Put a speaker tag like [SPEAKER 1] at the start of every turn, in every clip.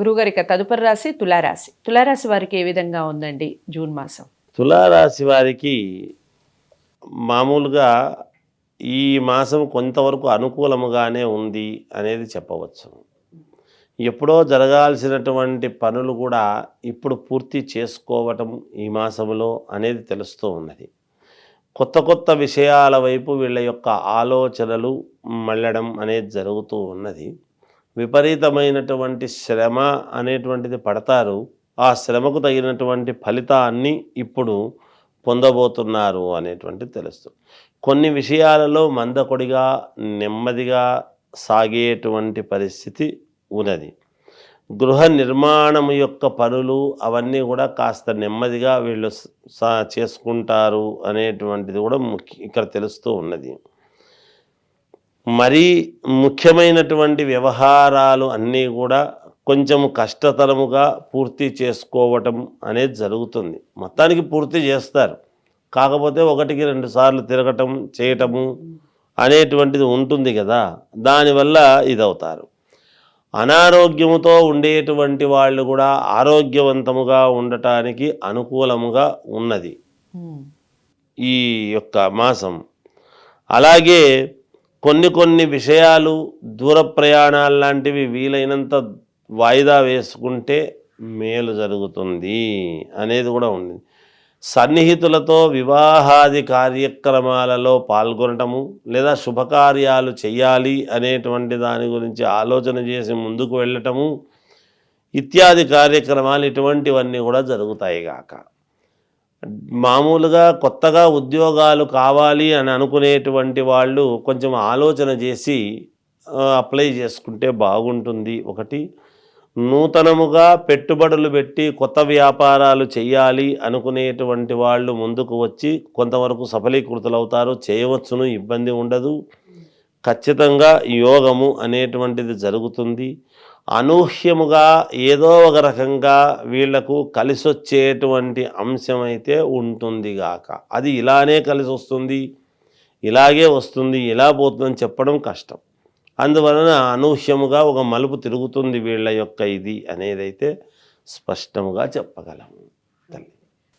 [SPEAKER 1] గురుగారిక తదుపరి రాశి తులారాశి. తులారాశి వారికి ఏ విధంగా ఉందండి జూన్ మాసం?
[SPEAKER 2] తులారాశి వారికి మామూలుగా ఈ మాసం కొంతవరకు అనుకూలముగానే ఉంది అనేది చెప్పవచ్చు. ఎప్పుడో జరగాల్సినటువంటి పనులు కూడా ఇప్పుడు పూర్తి చేసుకోవటం ఈ మాసంలో అనేది తెలుస్తూ ఉన్నది. కొత్త కొత్త విషయాల వైపు వీళ్ళ యొక్క ఆలోచనలు మళ్ళడం అనేది జరుగుతూ ఉన్నది. విపరీతమైనటువంటి శ్రమ అనేటువంటిది పడతారు. ఆ శ్రమకు తగినటువంటి ఫలితాన్ని ఇప్పుడు పొందబోతున్నారు అనేటువంటిది తెలుస్తుంది. కొన్ని విషయాలలో మందకొడిగా నెమ్మదిగా సాగేటువంటి పరిస్థితి ఉన్నది. గృహ నిర్మాణం యొక్క పనులు అవన్నీ కూడా కాస్త నెమ్మదిగా వీళ్ళు సా చేసుకుంటారు అనేటువంటిది కూడా ముఖ్య ఇక్కడ తెలుస్తూ ఉన్నది. మరీ ముఖ్యమైనటువంటి వ్యవహారాలు అన్నీ కూడా కొంచెం కష్టతరముగా పూర్తి చేసుకోవటం అనేది జరుగుతుంది. మొత్తానికి పూర్తి చేస్తారు. కాకపోతే ఒకటికి రెండు సార్లు తిరగటం చేయటము అనేటువంటిది ఉంటుంది కదా. దానివల్ల ఇదవుతారు. అనారోగ్యముతో ఉండేటువంటి వాళ్ళు కూడా ఆరోగ్యవంతముగా ఉండటానికి అనుకూలముగా ఉన్నది. ఈ యొక్క మాసం. అలాగే కొన్ని కొన్ని విషయాలు దూర ప్రయాణాలు లాంటివి వీలైనంత వాయిదా వేసుకుంటే మేలు జరుగుతుంది అనేది కూడా ఉంది. సన్నిహితులతో వివాహాది కార్యక్రమాలలో పాల్గొనటము లేదా శుభకార్యాలు చేయాలి అనేటువంటి దాని గురించి ఆలోచన చేసి ముందుకు వెళ్ళటము ఇత్యాది కార్యక్రమాలు ఇటువంటివన్నీ కూడా జరుగుతాయి కాక మామూలుగా కొత్తగా ఉద్యోగాలు కావాలి అని అనుకునేటువంటి వాళ్ళు కొంచెం ఆలోచన చేసి అప్లై చేసుకుంటే బాగుంటుంది. ఒకటి నూతనముగా పెట్టుబడులు పెట్టి కొత్త వ్యాపారాలు చేయాలి అనుకునేటువంటి వాళ్ళు ముందుకు వచ్చి కొంతవరకు సఫలీకృతులవుతారు చేయవచ్చును ఇబ్బంది ఉండదు. ఖచ్చితంగా యోగము అనేటువంటిది జరుగుతుంది. అనూహ్యముగా ఏదో ఒక రకంగా వీళ్ళకు కలిసొచ్చేటువంటి అంశం అయితే ఉంటుందిగాక అది ఇలానే కలిసి వస్తుంది ఇలాగే వస్తుంది ఇలా పోతుందని చెప్పడం కష్టం. అందువలన అనూహ్యముగా ఒక మలుపు తిరుగుతుంది వీళ్ళ యొక్క ఇది అనేదైతే స్పష్టముగా చెప్పగలము తల్లి.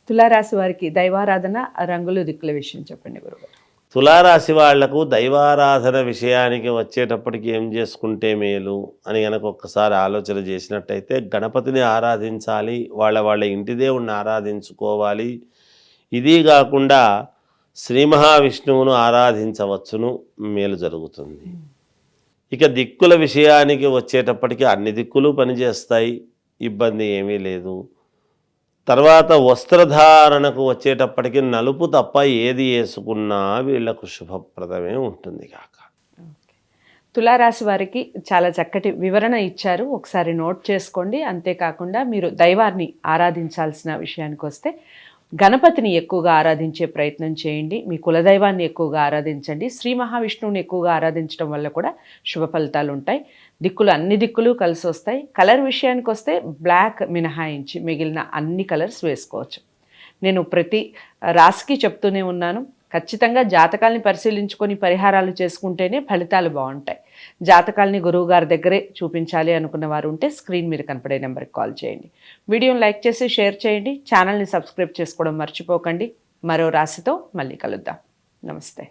[SPEAKER 1] తులారాశి వారికి దైవారాధన రంగులు దిక్కుల విషయం చెప్పండి గురువు.
[SPEAKER 2] తులారాశి వాళ్ళకు దైవారాధన విషయానికి వచ్చేటప్పటికి ఏం చేసుకుంటే మేలు అని గనక ఒక్కసారి ఆలోచన చేసినట్టయితే గణపతిని ఆరాధించాలి వాళ్ళ వాళ్ళ ఇంటి దేవుణ్ణి ఆరాధించుకోవాలి. ఇది కాకుండా శ్రీ మహావిష్ణువును ఆరాధించవచ్చును మేలు జరుగుతుంది. ఇక దిక్కుల విషయానికి వచ్చేటప్పటికి అన్ని దిక్కులు పనిచేస్తాయి ఇబ్బంది ఏమీ లేదు. తర్వాత వస్త్రధారణకు వచ్చేటప్పటికి నలుపు తప్ప ఏది వేసుకున్నా వీళ్ళకు శుభప్రదమే ఉంటుంది కాక.
[SPEAKER 1] తులారాశి వారికి చాలా చక్కటి వివరణ ఇచ్చారు. ఒకసారి నోట్ చేసుకోండి. అంతేకాకుండా మీరు దైవాన్ని ఆరాధించాల్సిన విషయానికి వస్తే గణపతిని ఎక్కువగా ఆరాధించే ప్రయత్నం చేయండి. మీ కులదైవాన్ని ఎక్కువగా ఆరాధించండి. శ్రీ మహావిష్ణువుని ఎక్కువగా ఆరాధించడం వల్ల కూడా శుభ ఫలితాలు ఉంటాయి. దిక్కులు అన్ని దిక్కులు కలిసి వస్తాయి. కలర్ విషయానికి వస్తే బ్లాక్ మినహాయించి మిగిలిన అన్ని కలర్స్ వేసుకోవచ్చు. నేను ప్రతి రాశికి చెప్తూనే ఉన్నాను. ఖచ్చితంగా జాతకాల్ని పరిశీలించుకొని పరిహారాలు చేసుకుంటేనే ఫలితాలు బాగుంటాయి. జాతకాల్ని గురువు గారి దగ్గరే చూపించాలి అనుకున్న వారు ఉంటే స్క్రీన్ మీద కనపడే నెంబర్కి కాల్ చేయండి. వీడియోని లైక్ చేసి షేర్ చేయండి. ఛానల్ని సబ్స్క్రైబ్ చేసుకోవడం మర్చిపోకండి. మరో రాశితో మళ్ళీ కలుద్దాం. నమస్తే.